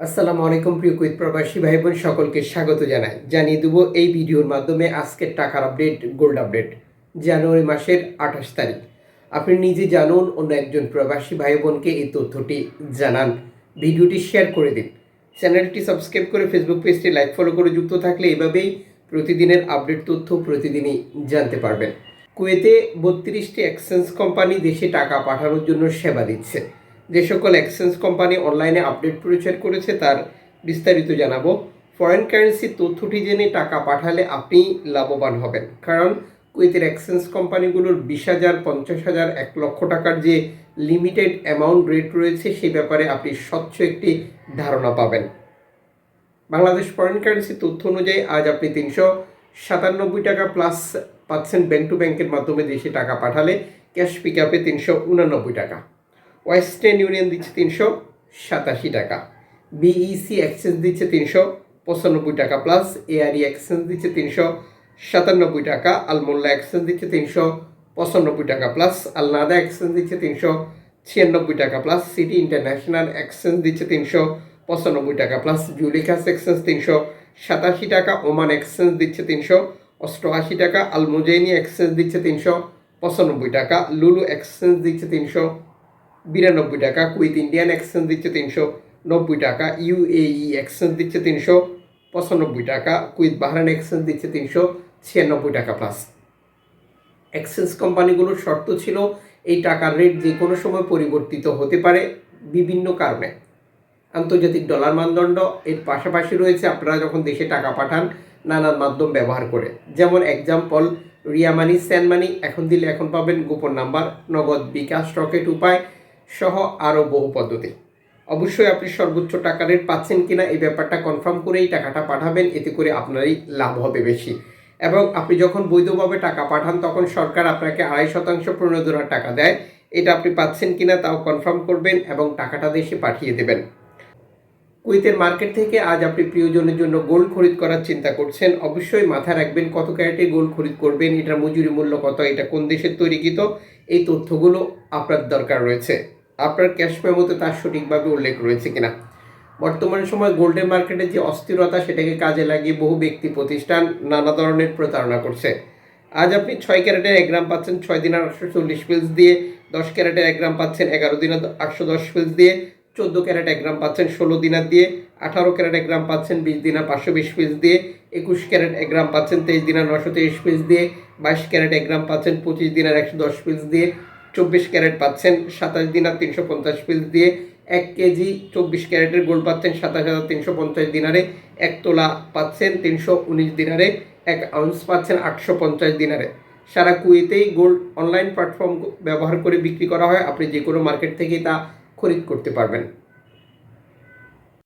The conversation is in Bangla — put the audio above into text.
আসসালামু আলাইকুম প্রিয় কুইত প্রবাসী ভাই বোন সকলকে স্বাগত জানাই। জানিয়ে দেবো এই ভিডিওর মাধ্যমে আজকের টাকার আপডেট, গোল্ড আপডেট, জানুয়ারি মাসের আঠাশ তারিখ। আপনি নিজে জানুন, অন্য একজন প্রবাসী ভাই বোনকে এই তথ্যটি জানান। ভিডিওটি শেয়ার করে দিন। চ্যানেলটি সাবস্ক্রাইব করে ফেসবুক পেজটি লাইক, ফলো করে যুক্ত থাকলে এভাবেই প্রতিদিনের আপডেট তথ্য প্রতিদিনই জানতে পারবেন। কুয়েতে বত্রিশটি এক্সচেঞ্জ কোম্পানি দেশে টাকা পাঠানোর জন্য সেবা দিচ্ছে। যে সকল এক্সচেঞ্জ কোম্পানি অনলাইনে আপডেট প্রচার করেছে তার বিস্তারিত জানাব। ফরেন কারেন্সি তথ্যটি জেনে টাকা পাঠালে আপনি লাভবান হবেন। কারণ কুয়েতের এক্সচেঞ্জ কোম্পানিগুলোর বিশ হাজার, পঞ্চাশ হাজার, এক লক্ষ টাকার যে লিমিটেড অ্যামাউন্ট রেট রয়েছে সেই ব্যাপারে আপনি স্বচ্ছ একটি ধারণা পাবেন। বাংলাদেশ ফরেন কারেন্সি তথ্য অনুযায়ী আজ আপনি তিনশো সাতানব্বই টাকা প্লাস পাচ্ছেন ব্যাংক টু ব্যাংকের মাধ্যমে দেশে টাকা পাঠালে ক্যাশ পিক আপে তিনশো উনানব্বই টাকা। ওয়েস্টার্ন ইউনিয়ন দিচ্ছে তিনশো সাতাশি টাকা। বিইসি এক্সচেঞ্জ দিচ্ছে তিনশো পঁচানব্বই টাকা প্লাস এআরই এক্সচেঞ্জ দিচ্ছে তিনশো সাতানব্বই টাকা, আলমোল্লা এক্সচেঞ্জ দিচ্ছে তিনশো পঁচানব্বই টাকা প্লাস আলনাদা এক্সচেঞ্জ দিচ্ছে তিনশো ছিয়ানব্বই টাকা প্লাস সিটি ইন্টারন্যাশনাল এক্সচেঞ্জ দিচ্ছে তিনশো পঁচানব্বই টাকা প্লাস জুলিখাস এক্সচেঞ্জ তিনশো সাতাশি টাকা, ওমান এক্সচেঞ্জ দিচ্ছে তিনশো অষ্টআশি টাকা, আলমুজাইনি এক্সচেঞ্জ দিচ্ছে তিনশো পঁচানব্বই টাকা, লুলু এক্সচেঞ্জ দিচ্ছে তিনশো বিরানব্বই টাকা কুইত ইন্ডিয়ান এক্সচেঞ্জ দিচ্ছে তিনশো নব্বই টাকা, ইউএই এক্সচেঞ্জ দিচ্ছে তিনশো পঁচানব্বই টাকা কুইত বাহরান এক্সচেঞ্জ দিচ্ছে তিনশো ছিয়ানব্বই টাকা প্লাস এক্সচেঞ্জ কোম্পানিগুলোর শর্ত ছিল এই টাকার রেট যে কোনো সময় পরিবর্তিত হতে পারে বিভিন্ন কারণে। আন্তর্জাতিক ডলার মানদণ্ড এর পাশাপাশি রয়েছে আপনারা যখন দেশে টাকা পাঠান, নানান মাধ্যম ব্যবহার করে। যেমন example Ria money send money এখন দিলে এখন পাবেন গোপন নাম্বার, নগদ বিকাশ, রকেট উপায় সহ আরও বহু পদ্ধতি। অবশ্যই আপনি সর্বোচ্চ টাকা রেট পাচ্ছেন কিনা এই ব্যাপারটা কনফার্ম করেই টাকাটা পাঠাবেন, এতে করে আপনারই লাভ হবে বেশি। এবং আপনি যখন বৈধভাবে টাকা পাঠান, তখন সরকার আপনাকে আড়াই শতাংশ প্রণোদনার টাকা দেয়। এটা আপনি পাচ্ছেন কিনা তাও কনফার্ম করবেন এবং টাকাটা দেশে পাঠিয়ে দেবেন। কুইতের মার্কেট থেকে আজ আপনি প্রিয়জনের জন্য গোল্ড খরিদ করার চিন্তা করছেন। অবশ্যই মাথায় রাখবেন কত ক্যারেটে গোল্ড খরিদ করবেন, এটার মজুরি মূল্য কত, এটা কোন দেশের তৈরিকৃত, এই তথ্যগুলো আপনার দরকার রয়েছে। আপনার ক্যাশ মেমোতে তার সঠিকভাবে উল্লেখ রয়েছে কিনা? বর্তমান সময় গোল্ডের মার্কেটে যে অস্থিরতা, সেটাকে কাজে লাগিয়ে বহু ব্যক্তি প্রতিষ্ঠান নানা ধরনের প্রতারণা করছে। আজ আপনি ছয় ক্যারেটের এক গ্রাম পাচ্ছেন ছয় দিনের আটশো চল্লিশ পিলস দিয়ে, দশ ক্যারেটের এক গ্রাম পাচ্ছেন এগারো দিনের আটশো দশ পিলস দিয়ে, চোদ্দ ক্যারেট এক গ্রাম পাচ্ছেন ষোলো দিনার দিয়ে, আঠারো ক্যারেট এক গ্রাম পাচ্ছেন বিশ দিনার পাঁচশো বিশ পিস দিয়ে, একুশ ক্যারেট এক গ্রাম পাচ্ছেন তেইশ দিনার নশো তেইশ পিস দিয়ে, বাইশ ক্যারেট এক গ্রাম পাচ্ছেন পঁচিশ দিনার একশো দশ পিস দিয়ে চব্বিশ ক্যারেট পাচ্ছেন, সাতাশ দিনার তিনশো পঞ্চাশ পিস দিয়ে এক কেজি চব্বিশ ক্যারেটের গোল্ড পাচ্ছেন, সাতাশ হাজার তিনশো পঞ্চাশ দিনারে এক তোলা পাচ্ছেন, তিনশো উনিশ দিনারে এক আউন্স পাচ্ছেন, আটশো পঞ্চাশ দিনারে। সারা কুয়েতেই গোল্ড অনলাইন প্ল্যাটফর্ম ব্যবহার করে বিক্রি করা হয়, আপনি যে কোনো মার্কেট থেকেই তা খরিদ করতে পারবেন।